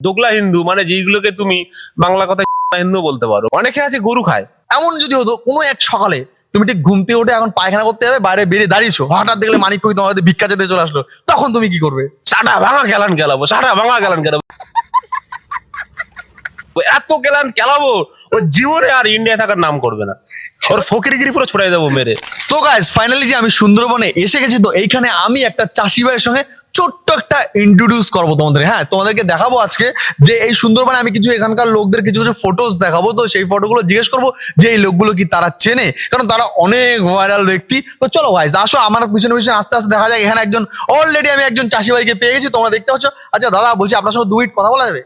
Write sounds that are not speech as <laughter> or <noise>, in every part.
দোগলা হিন্দু মানে যেগুলোকে তুমি বাংলা কথা হিন্দু বলতে পারো। অনেকে আছে গরু খায়। এমন যদি হতো কোনো এক সকালে তুমি ঠিক ঘুমতে উঠে এখন পায়খানা করতে যাবে বাইরে বেরিয়ে দাঁড়িয়েছো হঠাৎ দেখলে মানিক কবি তোমাদের ভিক্ষা যেতে চলে আসলো তখন তুমি কি করবে? সাটা ভাঙা গেলান গেলাবো সাটা ভাঙা গেলান গেলাবো এত গেলান খেলাবো ওর জীবনে আর ইন্ডিয়া থাকার নাম করবে না। ওর ফকিরগিরি পুরো ছড়াই দেবো মেরে। তো গাইস ফাইনালি যে আমি সুন্দরবনে এসে গেছি তো এইখানে আমি একটা চাষি ভাইয়ের সঙ্গে ছোট্ট একটা ইন্ট্রোডিউস করব তোমাদের। হ্যাঁ তোমাদেরকে দেখাবো আজকে যে এই সুন্দরবনে আমি কিছু এখানকার লোকদের কিছু কিছু ফটোস দেখাবো। তো সেই ফটোগুলো জিজ্ঞেস করব যে এই লোকগুলো কি তারা চেনে? কারণ তারা অনেক ভাইরাল ব্যক্তি। তো চলো ভাই আসো আমার পিছনে পিছনে আস্তে আস্তে দেখা যায় এখানে একজন অলরেডি আমি একজন চাষি ভাইকে পেয়ে গেছি তোমরা দেখতে পাচ্ছ। আচ্ছা দাদা বলছি আপনার সঙ্গে দু মিনিট কথা বলা যাবে?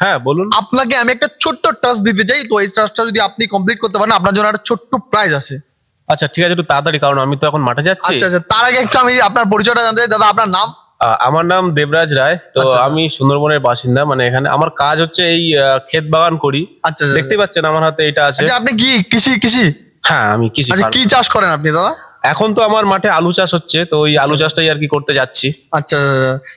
হ্যাঁ বলুন। আপনাকে আমি একটা ছোট্ট ট্রাস্ট দিতে চাই। তো এই ট্রাস্টটা যদি আপনি কমপ্লিট করতে পারেন আপনার জন্য একটা ছোট্ট প্রাইজ আছে। আচ্ছা ঠিক আছে একটু তাড়াতাড়ি কারণ আমি তো এখন মাঠে যাচ্ছি। আচ্ছা আচ্ছা তার আগে একটু আমি আপনার পরিচয়টা জানতে চাই। দাদা আপনার নাম? আমার নাম দেবরাজ রায়। তো আচ্ছা, আচ্ছা। আমি সুন্দরবনের বাসিন্দা মানে এখানে আমার কাজ হচ্ছে এই ক্ষেত বাগান করি। আচ্ছা আচ্ছা, দেখতে পাচ্ছেন আমার হাতে এটা আছে। আপনি কি কৃষি কৃষি? হ্যাঁ আমি কৃষি কি চাষ করেন আপনি দাদা? এখন তো আমার মাঠে আলু চাষ হচ্ছে তো ওই আলু চাষটাই আর কি করতে যাচ্ছি। আচ্ছা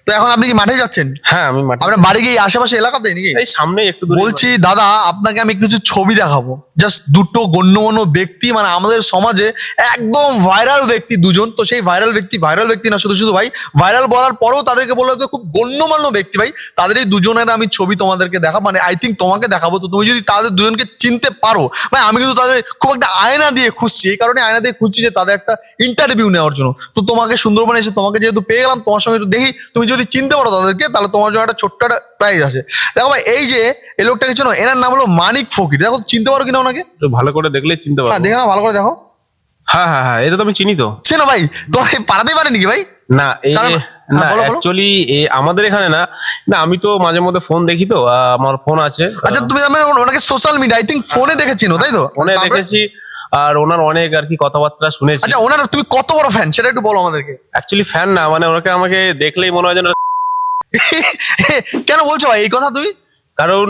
তো এখন আপনি কি মাঠে যাচ্ছেন? হ্যাঁ আমি মাঠে আপনার বাড়ি গিয়ে আশেপাশে এলাকাতে নাকি? এই সামনে একটু দূরে বলছি দাদা আপনাকে আমি কিছু ছবি দেখাবো। জাস্ট দুটো গণ্যমান্য ব্যক্তি মানে আমাদের সমাজে একদম ভাইরাল ব্যক্তি দুজন তো সেই ভাইরাল ব্যক্তি ভাইরাল ব্যক্তি না শুধু শুধু ভাই ভাইরাল বলার পরেও তাদেরকে বলল তো খুব গণ্যমান্য ব্যক্তি ভাই তাদের এই দুজনের আমি ছবি তোমাদেরকে দেখাবো মানে আই থিঙ্ক তোমাকে দেখাবো তো তুমি যদি তাদের দুজনকে চিনতে পারো ভাই আমি কিন্তু তাদের খুব একটা আয়না দিয়ে খুঁজছি এই কারণে আয়না দিয়ে খুঁজছি যে তাদের একটা ইন্টারভিউ নেওয়ার জন্য। তো তোমাকে সুন্দরবনে এসে তোমাকে যেহেতু পেয়ে গেলাম তোমার সঙ্গে দেখি তুমি যদি চিনতে পারো তাদেরকে তাহলে তোমার জন্য একটা ছোট্ট একটা প্রাইজ আছে। দেখো ভাই এই যে এই লোকটাকে চেনো এনার নাম হলো মানিক ফকির। দেখো চিনতে পারো কিনা ওনাকে? ভালো করে দেখলে চিনতে হ্যাঁ পারব। দেখে না ভালো করে দেখো। হ্যাঁ হ্যাঁ হ্যাঁ এটা তো আমি চিনি তো। চেনো ভাই তোমাকে পারাতেই পারে নাকি ভাই? না এই না হ্যাঁ। অ্যাকচুয়ালি আমাদের এখানে না না আমি তো মাঝে মধ্যে ফোন দেখি তো আমার ফোন আছে। আচ্ছা তুমি আমি ওনাকে সোশ্যাল মিডিয়া আই থিঙ্ক ফোনে দেখেছিনো তাই তো? ফোনে দেখেছি। আর ওনার অনেক আর কি কথাবার্তা শুনেছি। আচ্ছা ওনার তুমি কত বড় ফ্যান সেটা একটু বলো আমাদেরকে। অ্যাকচুয়ালি ফ্যান না মানে ওনাকে আমাকে দেখলেই মনে হয় যেন <laughs> কেন বলছো ভাই এই কথা তুমি? কারণ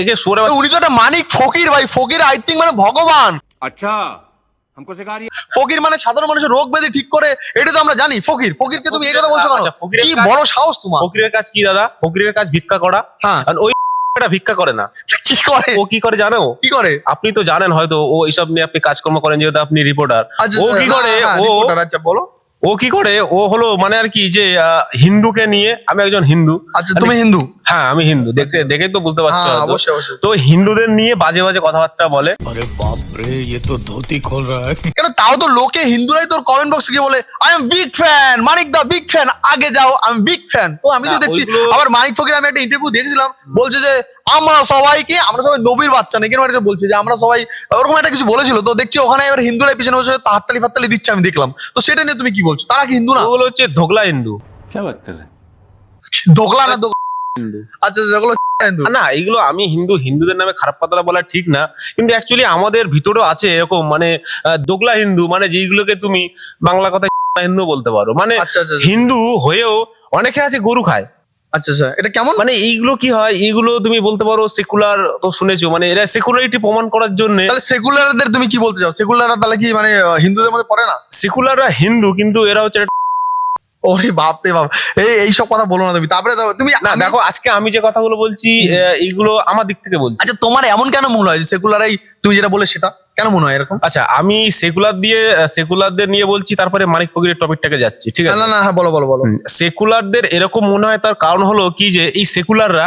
একে সুরে উনি তো একটা মানিক ফকির ভাই ফকির আই থিঙ্ক মানে ভগবান। আচ্ছা ফকির মানে সাধারণ মানুষের রোগ ব্যাধি ঠিক করে এটা তো আমরা জানি। ফকির ফকিরকে তুমি এই কথা বলছো কেন? আচ্ছা, কি বড় সাহস তোমার। ফকিরের কাজ কি দাদা? ফকিরের কাজ ভিক্ষা করা। হ্যাঁ। ওই টা ভিক্ষা করে না। কি করে? ও কি করে জানো? কি করে? আপনি তো জানেন হয়তো ও এইসব নিয়ে আপনি কাজকর্ম করেন যেহেতু আপনি রিপোর্টার আচ্ছা ও কি করে? ও আচ্ছা বলো। ও কি করে? ও হলো মানে আর কি যে হিন্দুকে নিয়ে আমি একজন হিন্দু। আচ্ছা তুমি হিন্দু। হ্যাঁ আমি হিন্দু। দেখে আচ্ছা। দেখেই তো বুঝতে পারছ হ্যাঁ, অবশ্যই অবশ্যই। তো হিন্দুদের নিয়ে বাজে বাজে কথাবার্তা বলে। আরে বাপ রে এ তো ধুতি খোল রা কেন তাও তো লোকে হিন্দুরাই তোর কমেন্ট বক্সে গিয়ে বলে I am big fan Manik the big fan আগে যাও আমি বিগ ফ্যান তো আমি তো দেখছি আবার মানিক ফকির আমি একটা ইন্টারভিউ দিয়েছিলাম বলছে যে আমরা সবাইকে আমরা সবাই নবীর বাচ্চা। নাকি এটা বলছে যে আমরা সবাই ওরকম একটা কিছু বলেছিল। তো দেখছি ওখানে এবার হিন্দুরাই পিছনে বসে হাততালি ফাততালি দিচ্ছে আমি দেখলাম। তো সেটা নিয়ে তুমি কি বলছো? তারা কি হিন্দু না? ওগুলো হচ্ছে ধোকলা হিন্দু। কে বাত ধোকলা না আচ্ছা যেগুলো না এগুলো আমি হিন্দু হিন্দুদের নামে খারাপ কথা বলা ঠিক না। কিন্তু অ্যাকচুয়ালি আমাদের ভিতরেও আছে এরকম মানে দোগলা হিন্দু মানে যেগুলোকে তুমি বাংলা কথা হিন্দু বলতে পারো। মানে আচ্ছা আচ্ছা হিন্দু হয়েও অনেকে আছে গরু খায়। আচ্ছা আচ্ছা এটা কেমন? মানে এইগুলো কি হয় এইগুলো তুমি বলতে পারো সেকুলার তো শুনেছো মানে এরা সেকুলারিটি প্রমাণ করার জন্য তাহলে সেকুলারদের তুমি কি বলতে চাও? সেকুলাররা তাহলে কি মানে হিন্দুদের মধ্যে পড়ে না? সেকুলাররা হিন্দু কিন্তু এরা হচ্ছে ওরে বাপ রে বাপ। এই এইসব কথা বলো না তুমি। তারপরে তুমি না দেখো আজকে আমি যে কথাগুলো বলছি এইগুলো আমার দিক থেকে বলছি। আচ্ছা তোমার এমন কেন মনে হয় সেকুলারাই তুমি যেটা বলে সেটা? কেন মনে হয় এরকম? আচ্ছা আমি সেকুলার দিয়ে সেকুলারদের নিয়ে বলছি তারপরে মানিক ফকিরের টপিকটাকে যাচ্ছি ঠিক আছে? না না হ্যাঁ বলো বলো বলো। সেকুলারদের এরকম মনে হয় তার কারণ হলো কি যে এই সেকুলাররা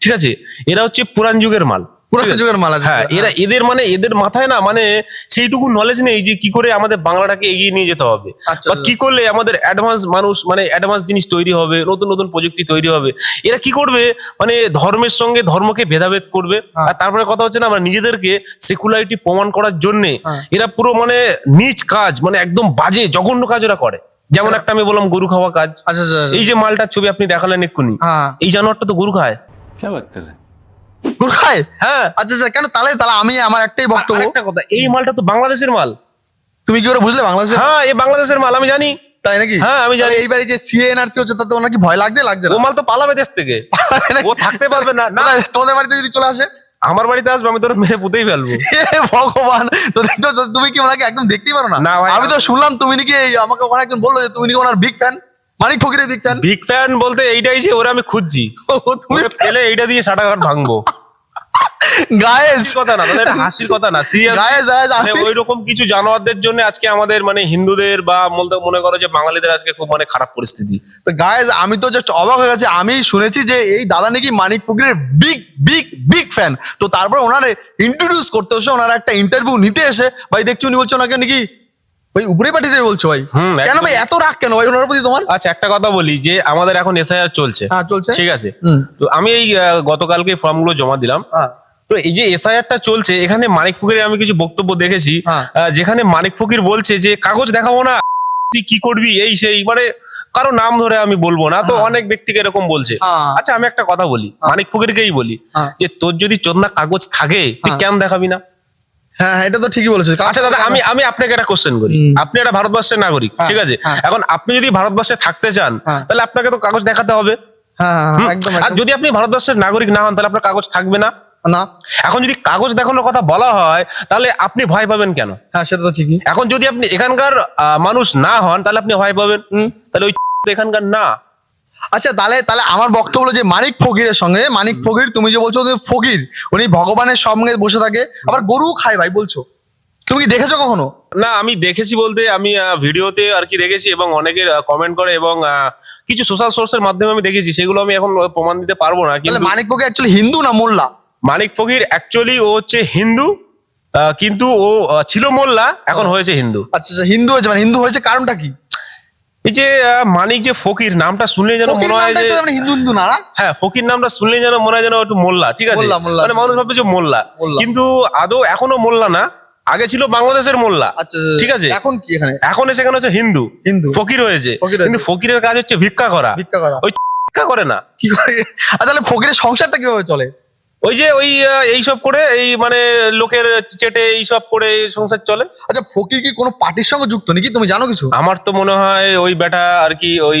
ঠিক আছে এরা হচ্ছে পুরান যুগের মাল। পুরো যুগের মালা হ্যাঁ এরা এদের মানে এদের মাথায় না মানে সেইটুকু নলেজ নেই যে কি করে আমাদের বাংলাটাকে এগিয়ে নিয়ে যেতে হবে। আচ্ছা বা কি করলে আমাদের অ্যাডভান্স মানুষ মানে অ্যাডভান্স জিনিস তৈরি হবে নতুন নতুন প্রযুক্তি তৈরি হবে। এরা কি করবে? মানে ধর্মের সঙ্গে ধর্মকে ভেদাভেদ করবে। হ্যাঁ। আর তারপরে কথা হচ্ছে না আমরা নিজেদেরকে সেকুলারিটি প্রমাণ করার জন্য হ্যাঁ। এরা পুরো মানে নিচ কাজ মানে একদম বাজে জঘন্য কাজ ওরা করে। যেমন একটা আমি বললাম গরু খাওয়া কাজ। আচ্ছা আচ্ছা এই যে মালটার ছবি আপনি দেখালেন এক্ষুনি হ্যাঁ। এই জানোয়ারটা তো গরু খায়। হ্যাঁ। আচ্ছা, আচ্ছা কেন তাহলে তাহলে আমি আমার একটাই বক্তব্য। একটা কথা এই মালটা তো বাংলাদেশের মাল। তুমি কি করে বুঝলে বাংলাদেশের? হ্যাঁ এই বাংলাদেশের মাল আমি জানি। তাই নাকি? হ্যাঁ আমি জানি। এইবারে যে সিএনআরসি হচ্ছে তাতে ওনার কি ভয় লাগছে? লাগছে ও মাল তো পালাবে দেশ থেকে। ও থাকতে পারবে না। না। বাড়িতে যদি চলে আসে? আমার বাড়িতে আসবে আমি তোর মেয়ে পুতেই ফেলব। <laughs> ভগবান। তুমি কি ওনাকে একদম দেখতেই পারো না? আমি তো শুনলাম তুমি নাকি আমাকে ওখানে একজন বলল যে তুমি নাকি ওনার বিগ ফ্যান মানিক ফকিরে বিগ ফ্যান বিগ ফ্যান বলতে এইটাই যে ওরা আমি খুঁজছি। তুমি ফেলে এইটা দিয়ে সাটা ঘাট ভাঙবো। গায়েস কথা না মানে এটা হাসির কথা না সিরিয়াস গায়েস মানে ওই রকম কিছু জানোয়ারদের জন্য আজকে আমাদের মানে হিন্দুদের বা বলতে মনে করো যে বাঙালিদের আজকে খুব মানে খারাপ পরিস্থিতি। তো গায়েস আমি তো জাস্ট অবাক হয়ে গেছি। আমি শুনেছি যে এই দাদা নাকি মানিক ফকিরের বিগ বিগ বিগ ফ্যান তো তারপর ওনারে ইন্ট্রোডিউস করতে এসে ওনার একটা ইন্টারভিউ নিতে এসে ভাই দেখছি উনি বলছো ওনাকে নাকি ভাই উপরে পাঠিয়ে দেবে বলছো ভাই। কেন ভাই এত রাগ কেন ভাই ওনার প্রতি তোমার? আচ্ছা একটা কথা বলি যে আমাদের এখন এসআইআর চলছে। হ্যাঁ চলছে। ঠিক আছে? তো আমি এই গতকালকে ফর্মগুলো জমা দিলাম। হ্যাঁ। তো এই যে এসআইআরটা চলছে এখানে মানিক ফকিরের আমি কিছু বক্তব্য দেখেছি। হ্যাঁ। যেখানে মানিক ফকির বলছে যে কাগজ দেখাবো না তুই কি করবি? এই সেই মানে কারও নাম ধরে আমি বলব না। তো হ্যাঁ। অনেক ব্যক্তিকে এরকম বলছে। হ্যাঁ। আচ্ছা আমি একটা কথা বলি মানিক ফকিরকেই বলি। যে তোর যদি চোদনা কাগজ থাকে তুই। কেন দেখাবি না? হ্যাঁ এটা তো ঠিকই বলেছ আচ্ছা দাদা আমি আমি আপনাকে একটা কোশ্চেন করি। আপনি একটা ভারতবর্ষের নাগরিক ঠিক আছে। এখন আপনি যদি ভারতবর্ষে থাকতে চান। তাহলে আপনাকে তো কাগজ দেখাতে হবে। আর যদি আপনি ভারতবর্ষের নাগরিক না হন তাহলে আপনার কাগজ থাকবে না? না। এখন যদি কাগজ দেখানোর কথা বলা হয় তাহলে আপনি ভয় পাবেন কেন? হ্যাঁ সেটা তো ঠিকই। এখন যদি আপনি এখানকার মানুষ না হন তাহলে আপনি ভয় পাবেন। তাহলে ওই <laughs> এখানকার না। আচ্ছা তাহলে তাহলে আমার বক্তব্য হলো যে মানিক ফকিরের সঙ্গে মানিক ফকির তুমি যে বলছো ফকির উনি ভগবানের সঙ্গে বসে থাকে। আবার গরু খায় ভাই বলছো। তুমি কি দেখেছ কখনো? না আমি দেখেছি বলতে আমি ভিডিওতে আর কি দেখেছি এবং অনেকের কমেন্ট করে এবং কিছু সোশ্যাল সোর্সের মাধ্যমে আমি দেখেছি। সেগুলো আমি এখন প্রমাণ দিতে পারব না কিন্তু মানিক ফকির অ্যাকচুয়ালি হিন্দু না মোল্লা? মানিক ফকির অ্যাকচুয়ালি ও হচ্ছে হিন্দু আহ, কিন্তু ও আহ, ছিল মোল্লা এখন হয়েছে হিন্দু। আচ্ছা আচ্ছা হিন্দু হয়েছে মানে হিন্দু হয়েছে কারণটা কি? এই যে আহ, মানিক যে ফকির নামটা শুনলে যেন ফকির মনে হয় নামটাই যে তো মানে হিন্দু হিন্দু না না? হ্যাঁ ফকির নামটা শুনলে যেন মনে হয় যেন একটু মোল্লা ঠিক আছে? মোল্লা, মোল্লা, মানে মানুষ ভাবছে যে মোল্লা। মোল্লা। কিন্তু আদৌ এখনও মোল্লা না আগে ছিল বাংলাদেশের মোল্লা আচ্ছা ঠিক আছে? এখন কি এখানে? এখন সেখানে হচ্ছে হিন্দু। হিন্দু। ফকির হয়েছে। ফকির হয়েছে। কিন্তু ফকিরের কাজ হচ্ছে ভিক্ষা করা। ভিক্ষা করা। ওই <laughs> ভিক্ষা করে না। কি করে? আচ্ছা তাহলে ফকিরের সংসারটা কীভাবে চলে? ওই যে ওই এইসব করে এই মানে লোকের চেটে এইসব করে এই সংসার চলে। আচ্ছা ফকির কি কোনো পার্টির সঙ্গে যুক্ত নাকি? তুমি জানো কিছু? আমার তো মনে হয় ওই বেটা আর কি ওই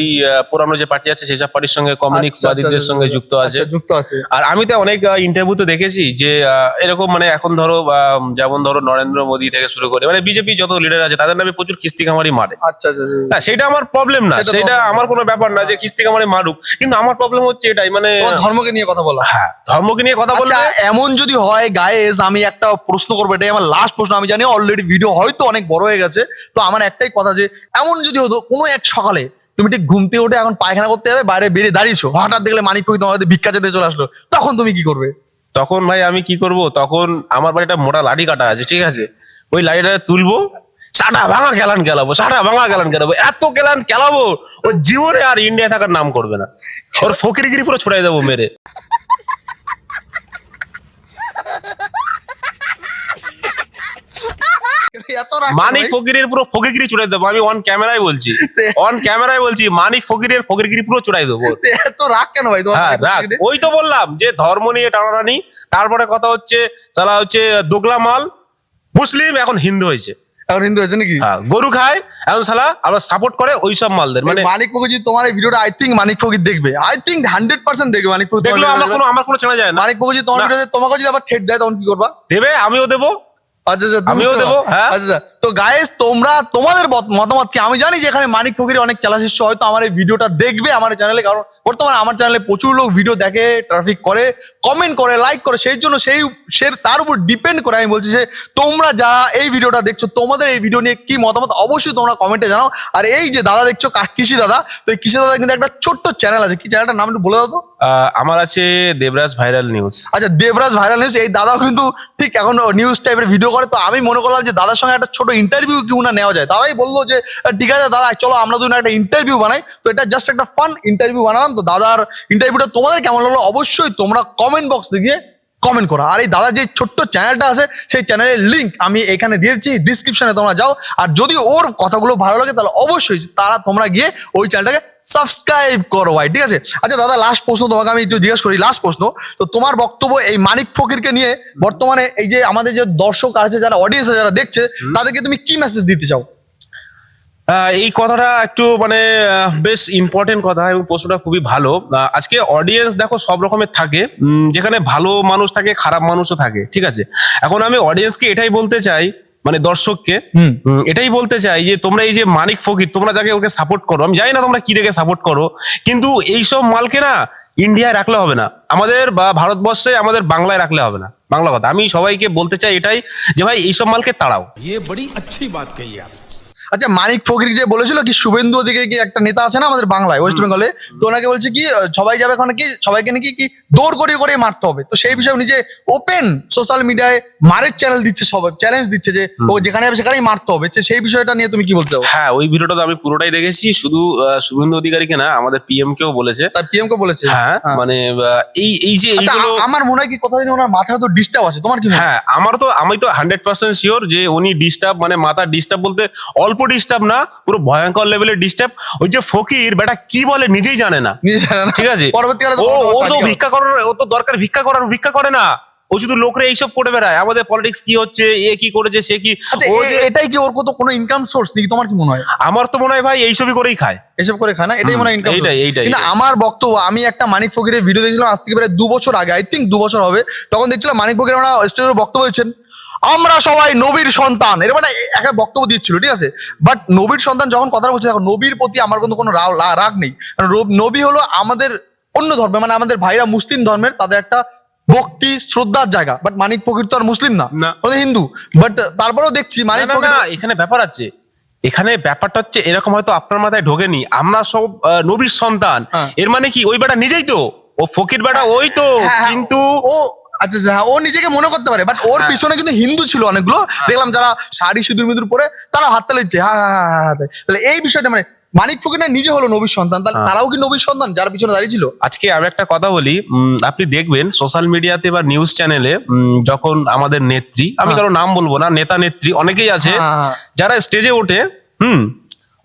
পুরানো যে পার্টি আছে সেসব পার্টির সঙ্গে কমিউনিস্ট আচ্ছা, বাদীদের আচ্ছা, সঙ্গে যুক্ত আছে। আচ্ছা, যুক্ত আছে। আর আমি তো অনেক ইন্টারভিউতে দেখেছি যে এরকম মানে এখন ধরো যেমন ধরো নরেন্দ্র মোদী থেকে শুরু করে মানে বিজেপি যত লিডার আছে তাদের নামে প্রচুর কিস্তি কামারি মারে। আচ্ছা আচ্ছা। হ্যাঁ সেটা আমার প্রবলেম না সেটা সেটা আমার কোনো ব্যাপার না যে কিস্তি কামারি মারুক। কিন্তু আমার প্রবলেম হচ্ছে এটাই মানে ধর্মকে নিয়ে কথা বলা। হ্যাঁ ধর্মকে নিয়ে কথা বললে আচ্ছা এমন যদি হয় গায়েস আমি একটা প্রশ্ন করব এটাই আমার লাস্ট প্রশ্ন। আমি জানি অলরেডি ভিডিও হয়তো অনেক বড় হয়ে গেছে তো আমার একটাই কথা যে এমন যদি হতো কোনো এক সকালে তুমি ঠিক ঘুমতে উঠে এখন পায়খানা করতে যাবে বাইরে বেরিয়ে দাঁড়িয়েছো হঠাৎ দেখলে মানিক ফকির তোমার ভিক্ষা যেতে চলে আসলো তখন তুমি কি করবে? তখন ভাই আমি কি করব? তখন আমার বাড়িটা মোটা লাঠি কাটা আছে ঠিক আছে? ওই লাঠিটা তুলবো সাটা ভাঙা খেলান খেলাবো সাটা ভাঙা খেলান খেলাবো এত খেলান খেলাবো ওর জীবনে আর ইন্ডিয়া থাকার নাম করবে না। ওর ফকিরগিরি পুরো ছড়াই দেবো মেরে এত রাগ মানিক ফকিরের পুরো ফকিরগিরি চড়াই দেবো আমি অন ক্যামেরায় বলছি। <laughs> অন ক্যামেরায় বলছি মানিক ফকিরের ফকিরগিরি পুরো চড়াই দেবো। <laughs> এত রাগ কেন ভাই হ্যাঁ ফকিরে? ওই তো বললাম যে ধর্ম নিয়ে টানাটানি তারপরে কথা হচ্ছে সালা হচ্ছে দোগলা মাল মুসলিম এখন হিন্দু হয়েছে। এখন হিন্দু হয়েছে নাকি? হ্যাঁ, গরু খায় এখন সালা আবার সাপোর্ট করে ওই সব মালদের মানে মানিক ফকির যদি তোমার এই ভিডিওটা আই থিঙ্ক মানিক ফকির দেখবে। আই থিঙ্ক হান্ড্রেড পার্সেন্ট দেখবে মানিক ফকির দেখল আমার কোনো আমার কোনো চেনা যায় না। মানিক ফকির যদি তোমার না। ভিডিওতে তোমাকে যদি আবার ঠেট দেয় তখন কি করবা? দেবে আমিও দেবো। আচ্ছা আচ্ছা আমিও দেবো, হ্যাঁ। আচ্ছা। তো গায়েস তোমরা তোমাদের মতামত কি? আমি জানি যে এখানে মানিক ফকির অনেক চালা শিষ্য হয়তো আমার এই ভিডিওটা দেখবে আমার চ্যানেলে কারণ বর্তমানে আমার চ্যানেলে প্রচুর লোক ভিডিও দেখে ট্রাফিক করে কমেন্ট করে লাইক করে সেই জন্য সেই সে তার উপর ডিপেন্ড করে। আমি বলছি যে তোমরা যারা এই ভিডিওটা দেখছ তোমাদের এই ভিডিও নিয়ে কি মতামত? অবশ্যই তোমরা কমেন্টে জানাও। আর এই যে দাদা দেখছ কৃষি দাদা তো এই কৃষি দাদা কিন্তু একটা ছোট্ট চ্যানেল আছে। কি চ্যানেলটার নাম একটু বলে দাও তো। আমার আছে দেবরাজ ভাইরাল নিউজ আচ্ছা দেবরাজ ভাইরাল নিউজ এই দাদাও কিন্তু ঠিক এখন নিউজ টাইপের ভিডিও করে, তো আমি মনে করলাম যে দাদার সঙ্গে একটা ছোট ইন্টারভিউ কি না নেওয়া যায়। দাদাই বলল যে ঠিক আছে দাদা, চলো আমরা দুজন একটা ইন্টারভিউ বানাই। তো এটা জাস্ট একটা ফান ইন্টারভিউ বানালাম। তো দাদার ইন্টারভিউটা তোমাদের কেমন লাগল? অবশ্যই তোমরা কমেন্ট বক্সে গিয়ে কমেন্ট করো। আর এই দাদার যে ছোট্ট চ্যানেলটা আছে সেই চ্যানেলের লিংক আমি এখানে দিয়েছি ডিসক্রিপশনে তোমরা যাও। আর যদি ওর কথাগুলো ভালো লাগে তাহলে অবশ্যই তারা তোমরা গিয়ে ওই চ্যানেলটাকে সাবস্ক্রাইব করো ভাই ঠিক আছে? আচ্ছা দাদা লাস্ট প্রশ্ন তোমাকে আমি একটু জিজ্ঞেস করি লাস্ট প্রশ্ন। তো তোমার বক্তব্য এই মানিক ফকিরকে নিয়ে বর্তমানে এই যে আমাদের যে দর্শক আছে যারা অডিয়েন্স যারা দেখছে তাদেরকে তুমি কি মেসেজ দিতে চাও? এই কথাটা একটু মানে বেশ ইম্পর্টেন্ট কথা এবং প্রশ্নটা খুবই ভালো। আজকে অডিয়েন্স দেখো সব রকমের থাকে। যেখানে ভালো মানুষ থাকে খারাপ মানুষও থাকে ঠিক আছে? এখন আমি অডিয়েন্সকে এটাই বলতে চাই মানে দর্শককে এটাই বলতে চাই যে তোমরা এই যে মানিক ফকির তোমরা যাকে ওকে সাপোর্ট করো আমি জানি না তোমরা কি দেখে সাপোর্ট করো কিন্তু এইসব মালকে না ইন্ডিয়ায় রাখলে হবে না। আমাদের বা ভারতবর্ষে আমাদের বাংলায় রাখলে হবে না। বাংলা কথা। আমি সবাইকে বলতে চাই এটাই যে ভাই এইসব মালকে তাড়াও। বড়ি আচ্ছি বাত কহি আপ আচ্ছা মানিক ফকির যে বলেছিল কি শুভেন্দু অধিকারী কি একটা নেতা আছে না আমাদের বাংলায় ওয়েস্ট বেঙ্গলে তো ওনাকে বলছে কি সবাই যাবে ওখানে কি সবাইকে নাকি কি দৌড় করে করিয়ে মারতে হবে। তো সেই বিষয়ে নিজে ওপেন সোশ্যাল মিডিয়ায় মারের চ্যানেল দিচ্ছে সবাই চ্যালেঞ্জ দিচ্ছে যে ও যেখানে যাবে সেখানেই মারতে হবে। সেই বিষয়টা নিয়ে তুমি কি বলতে চাও? হ্যাঁ ওই ভিডিওটা তো আমি পুরোটাই দেখেছি শুধু শুভেন্দু অধিকারীকে না আমাদের পিএম কেও বলেছে। তার পিএম কে বলেছে? হ্যাঁ হ্যাঁ। মানে এই এই যে আচ্ছা আমার মনে হয় কি কথা জানি ওনার মাথায় তো ডিস্টার্ব আছে। তোমার কি হ্যাঁ? আমার তো আমি তো হান্ড্রেড পার্সেন্ট শিওর যে উনি ডিস্টার্ব মানে মাথা ডিস্টার্ব বলতে অল্প ডিস্টার্ব না পুরো ভয়ঙ্কর লেভেলের ডিস্টার্ব ওই যে ফকির বেটা কি বলে নিজেই জানে না। ঠিক আছে? ও ও তো ভিক্ষা করার ও তো দরকার ভিক্ষা করার ভিক্ষা করে না। ও শুধু লোকরে এইসব করে বেড়ায়। আমাদের পলিটিক্স কি হচ্ছে এ কি করেছে সে কি আচ্ছা এটাই কি ওর কত কোনো ইনকাম সোর্স নাকি? তোমার কি মনে হয়? আমার তো মনে হয় ভাই এইসবই করেই খায়। এসব করে খায় না? এটাই মনে হয় ইনকাম এইটাই, এইটাই, কিন্তু আমার বক্তব্য আমি একটা মানিক ফকিরের ভিডিও দেখছিলাম আজ থেকে প্রায় দু বছর আগে আই থিঙ্ক দু বছর হবে। তখন দেখছিলাম মানিক ফকির ওরা স্টেজের বক্তব্য দিচ্ছেন। আমরা সবাই নবীর সন্তান। এর মানে একটা বক্তব্য দিচ্ছিল ঠিক আছে? বাট নবীর সন্তান যখন কথা বলছে দেখো নবীর প্রতি আমার কিন্তু কোনো রাগ নেই। কারণ নবী হলো আমাদের অন্য ধর্মে মানে আমাদের ভাইরা মুসলিম ধর্মের তাদের একটা ভক্তি শ্রদ্ধার জায়গা। বাট মানিক ফকির তো আর মুসলিম না। হিন্দু। বাট তারপরেও দেখছি মানিক ফকির এখানে ব্যাপার আছে। এখানে ব্যাপারটা হচ্ছে এরকম হয়তো আপনার মাথায় ঢোকেনি। আমরা সব নবীর সন্তান। হ্যাঁ। এর মানে কি? ওই বেটা নিজেই তো। ও ফকির বেটা ওই তো। হ্যাঁ, হ্যাঁ, কিন্তু ও আচ্ছা আচ্ছা হ্যাঁ, ও নিজেকে মনে করতে পারে বাট ওর হ্যাঁ। পিছনে কিন্তু হিন্দু ছিল অনেকগুলো দেখলাম যারা শাড়ি সিঁদুর মিদুর পরে তারা হাত তালিচ্ছে হ্যাঁ হ্যাঁ হ্যাঁ, হ্যাঁ হ্যাঁ। তাহলে এই বিষয়টা মানে মানিক ফকির নিজে হলো নবীর সন্তান তাহলে হ্যাঁ। তারাও কি নবীর সন্তান যারা পিছনে দাঁড়িয়ে ছিল আজকে আমি একটা কথা বলি আপনি দেখবেন সোশ্যাল মিডিয়াতে বা নিউজ চ্যানেলে যখন আমাদের নেত্রী আমি হ্যাঁ। কারও নাম বলব না নেতা নেত্রী অনেকেই আছে হ্যাঁ, হ্যাঁ। যারা স্টেজে ওঠে হুম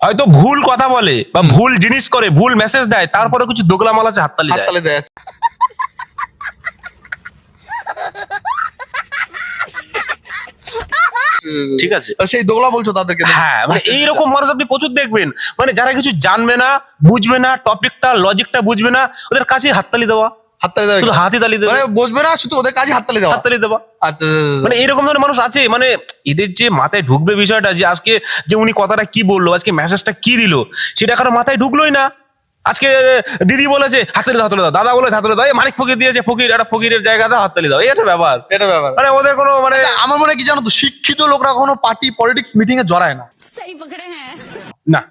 হয়তো ভুল কথা বলে বা ভুল জিনিস করে ভুল মেসেজ দেয় তারপরে কিছু দোগলা মাল আছে হাততালি দেয় হাততালি দেয় ঠিক আছে। সেই দোগলা বলছো তাদেরকে হ্যাঁ মানে এইরকম মানুষ আপনি প্রচুর দেখবেন। মানে যারা কিছু জানবে না বুঝবে না টপিকটা লজিকটা বুঝবে না ওদের কাছে হাততালি দেওয়া। হাততালি দেওয়া শুধু হাতি তালি দেবে মানে বসবে না শুধু ওদের কাজে হাততালি দেওয়া। হাততালি দেওয়া। আচ্ছা আচ্ছা, আচ্ছা। মানে এরকম ধরনের মানুষ আছে মানে এদের যে মাথায় ঢুকবে বিষয়টা যে আজকে যে উনি কথাটা কি বলল আজকে মেসেজটা কি দিল সেটা কারও মাথায় ঢুকলোই না। আজকে দিদি বলেছে হাতের দাও দাও। দাদা বলেছে হাততালি দাও। মানিক ফকির দিয়েছে ফকির একটা ফকিরের জায়গা দাও হাতালি দাও। এটা ব্যাপার। এটা ব্যাপার। মানে ওদের কোনো মানে আচ্ছা, আমার মনে কি জানো তো শিক্ষিত লোকরা কোনো পার্টি পলিটিক্স মিটিং এ জড়ায় না। হ্যাঁ। না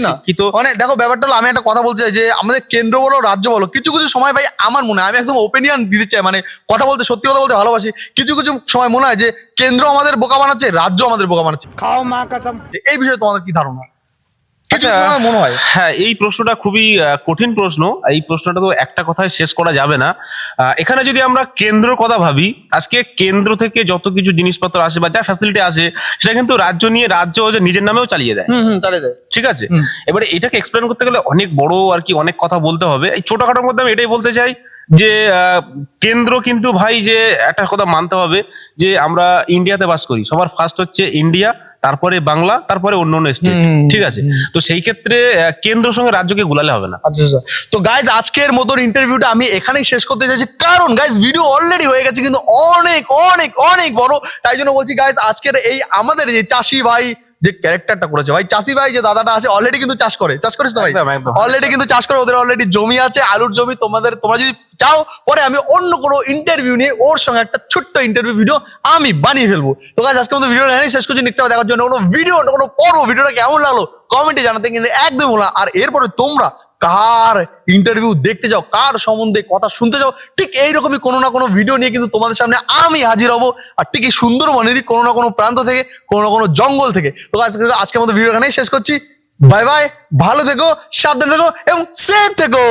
না? মানে দেখো ব্যাপারটা আমি একটা কথা যে আমাদের কেন্দ্র বলো রাজ্য বলো কিছু কিছু সময় ভাই আমার মনে হয় আমি একদম দিতে চাই মানে কথা বলতে সত্যি কথা বলতে ভালোবাসি। কিছু কিছু সময় মনে হয় যে কেন্দ্র আমাদের বোকা বানাচ্ছে রাজ্য আমাদের বোকা বানাচ্ছে। এই বিষয়ে তোমাদের কি ধারণা? মনে হয়? হ্যাঁ এই প্রশ্নটা খুবই কঠিন প্রশ্ন। এই প্রশ্নটা তো একটা কথায় শেষ করা যাবে না। এখানে যদি আমরা কেন্দ্রের কথা ভাবি আজকে কেন্দ্র থেকে যত কিছু জিনিসপত্র আসে বা যা ফ্যাসিলিটি আসে সেটা কিন্তু রাজ্য নিয়ে রাজ্য যে নিজের নামেও চালিয়ে দেয়। চালিয়ে দেয়। ঠিক আছে? এবারে এটাকে এক্সপ্লেন করতে গেলে অনেক বড় আর কি অনেক কথা বলতে হবে। এই ছোটখাটোর মধ্যে আমি এটাই বলতে চাই যে কেন্দ্র কিন্তু ভাই যে একটা কথা মানতে হবে যে আমরা ইন্ডিয়াতে বাস করি। সবার ফার্স্ট হচ্ছে ইন্ডিয়া তারপরে বাংলা তারপরে অন্য অন্য স্টেট ঠিক আছে? তো সেই ক্ষেত্রে কেন্দ্র কেন্দ্রের সঙ্গে রাজ্যকে গুলালে হবে না। আচ্ছা আচ্ছা। তো গাইজ আজকের মতন ইন্টারভিউটা আমি এখানেই শেষ করতে চাইছি। কারণ গাইজ ভিডিও অলরেডি হয়ে গেছে কিন্তু অনেক অনেক অনেক বড়। তাই জন্য বলছি গাইজ আজকের এই আমাদের যে চাষি ভাই যে ক্যারেক্টারটা করেছে। ভাই চাষি ভাই যে দাদাটা আছে অলরেডি কিন্তু চাষ করে। চাষ করিস ভাই। অলরেডি কিন্তু চাষ করে ওদের অলরেডি জমি আছে আলুর জমি তোমাদের তোমরা যদি চাও পরে আমি অন্য কোনো ইন্টারভিউ নিয়ে ওর সঙ্গে একটা ছোট্ট ইন্টারভিউ ভিডিও আমি বানিয়ে ফেলব। তো গাছ আজকে ভিডিও এখানেই শেষ করছি। নিকটা দেখার জন্য কোনো ভিডিও কোনো পর্ব ভিডিওটা কেমন লাগল কমেন্টে জানাতে কিন্তু একদম বলা না। আর এরপরে তোমরা কার ইন্টারভিউ দেখতে যাও, কার সম্বন্ধে কথা শুনতে যাও, ঠিক এইরকমই কোনো না কোনো ভিডিও নিয়ে কিন্তু তোমাদের সামনে আমি হাজির হব। আর ঠিক এই সুন্দরবনেরই কোনো না কোনো প্রান্ত থেকে, কোনো না কোনো জঙ্গল থেকে। তো আজকে আজকের মতো ভিডিও এখানেই শেষ করছি। বাই বাই ভালো থেকো, সাবধানে থেকো, এবং সেফ থেকো।